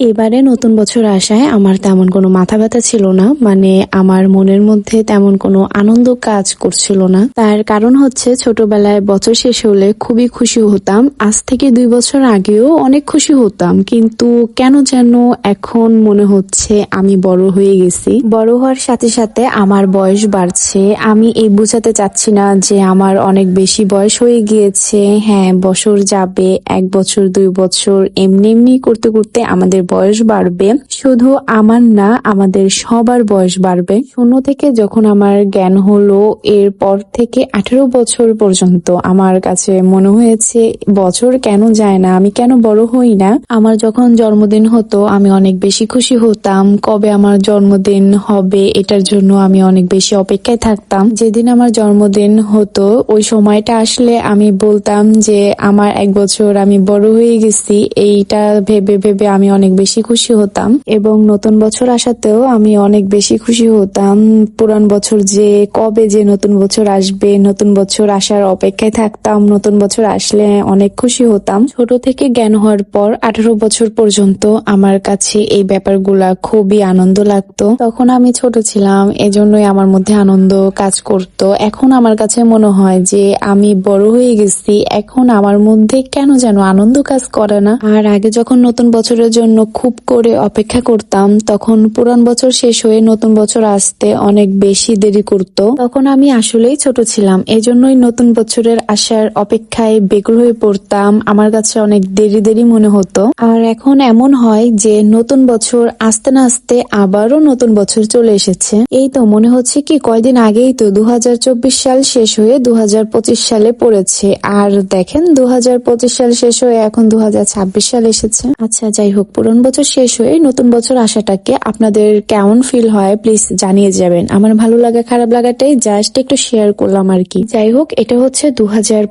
এবারে নতুন বছর আসায় আমার তেমন কোনো মাথা ব্যথা ছিল না মানে আমার মনের মধ্যে তেমন কোনো আনন্দ কাজ করছিল না। তার কারণ হচ্ছে ছোটবেলায় বছর শেষ হলে খুবই খুশি হতাম, আজ থেকে দুই বছর আগেও অনেক খুশি হতাম, কিন্তু কেন যেন এখন মনে হচ্ছে আমি বড় হয়ে গেছি। বড় হওয়ার সাথে সাথে আমার বয়স বাড়ছে, আমি এই বোঝাতে চাচ্ছি না যে আমার অনেক বেশি বয়স হয়ে গিয়েছে হ্যাঁ বছর যাবে, এক বছর, দুই বছর, এমনি এমনি করতে করতে আমাদের বয়স বাড়বে, শুধু আমার না, আমাদের সবার বয়স বাড়বে। শূন্য থেকে যখন আমার জ্ঞান হলো, এরপর থেকে আঠেরো বছর পর্যন্ত আমার কাছে মনে হয়েছে, বছর কেন যায় না, আমি কেন বড় হই না? আমার যখন জন্মদিন হতো, আমি অনেক বেশি খুশি হতাম। কবে আমার জন্মদিন হবে, এটার জন্য আমি অনেক বেশি অপেক্ষায় থাকতাম। যেদিন আমার জন্মদিন হতো, ওই সময়টা আসলে আমি বলতাম যে, আমার এক বছর আমি বড় হয়ে গেছি। এইটা ভেবে ভেবে আমি অনেক বেশি খুশি হতাম এবং নতুন বছর আসাতেও আমি অনেক বেশি খুশি হতাম। পুরান বছর যে কবে যে নতুন বছর আসবে, নতুন বছর আসার অপেক্ষায় থাকতাম, নতুন বছর আসলে অনেক খুশি হতাম। ছোট থেকে জ্ঞান হওয়ার পর আঠারো বছর পর্যন্ত আমার কাছে এই ব্যাপারগুলা খুবই আনন্দ লাগতো। তখন আমি ছোট ছিলাম, এজন্যই আমার মধ্যে আনন্দ কাজ করত। এখন আমার কাছে মনে হয় যে আমি বড় হয়ে গেছি, এখন আমার মধ্যে কেন যেন আনন্দ কাজ করে না। আর আগে যখন নতুন বছরের জন্য খুব করে অপেক্ষা করতাম, তখন পুরান বছর শেষ হয়ে নতুন বছর আসতে অনেক বেশি দেরি করত। তখন আমি আসলেই ছোট ছিলাম, এজন্যই নতুন বছরের আসার অপেক্ষায় বেকুল হয়ে পড়তাম, আমার কাছে অনেক দেরি দেরি মনে হতো। আর এখন এমন হয় যে নতুন বছর আসতে না আসতে আবারও নতুন বছর চলে এসেছে। এই তো মনে হচ্ছে কি কয়দিন আগেই তো দু হাজার চব্বিশ সাল শেষ হয়ে দুহাজার পঁচিশ সালে পড়েছে। আর দেখেন দু হাজার পঁচিশ সাল শেষ হয়ে এখন দুহাজার ছাব্বিশ সাল এসেছে। আচ্ছা যাই হোক পুরন বছর শেষ হয়ে নতুন বছর আসাটাকে আপনাদের কেমন ফিল হয় প্লিজ জানিয়ে যাবেন। আমার ভালো লাগা, খারাপ লাগাটাই জাস্ট একটু শেয়ার করলাম আর কি। যাই হোক, এটা হচ্ছে দু হাজার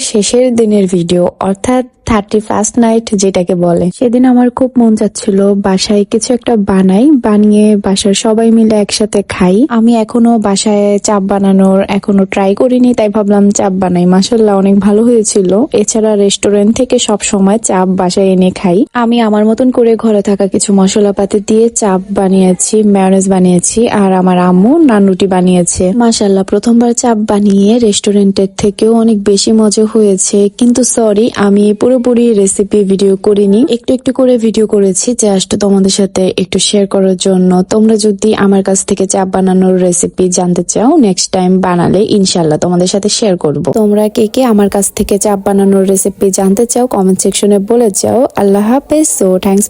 শেষের দিনের ভিডিও অর্থাৎ থার্টি ফার্স্ট নাইট যেটাকে বলে। সেদিন আমার খুব মন যাচ্ছিল, বাসায় কিছু একটা বানাই, বানিয়ে বাসার সবাই মিলে একসাথে খাই। আমি এখনও বাসায় চাপ বানানোর এখনও ট্রাই করিনি, তাই ভাবলাম চাপ বানাই। মাসাল্লাহ অনেক ভালো হয়েছিল। এছাড়া রেস্টুরেন্ট থেকে সব সময় চাপ বাসায় এনে খাই। আমি আমার মতন করে ঘরে থাকা কিছু মশলাপাতি দিয়ে চাপ বানিয়েছি ম্যায়োনেজ বানিয়েছি আর আমার আম্মু নানুটি বানিয়েছে। মাসাল্লাহ প্রথমবার চাপ বানিয়ে রেস্টুরেন্টের থেকেও অনেক বেশি মজা হয়েছে। কিন্তু সরি আমি পুরোপুরি রেসিপি ভিডিও করিনি। একটু একটু করে ভিডিও করেছি জাস্ট তোমাদের সাথে একটু শেয়ার করার জন্য। তোমরা যদি আমার কাছ থেকে চাপ বানানোর রেসিপি জানতে চাও নেক্সট টাইম বানালে ইনশাল্লাহ তোমাদের সাথে শেয়ার করব। তোমরা কে কে আমার কাছ থেকে চাপ বানানোর রেসিপি জানতে চাও কমেন্ট সেকশনে বলে যাও। আল্লাহ হাফেজ so thanks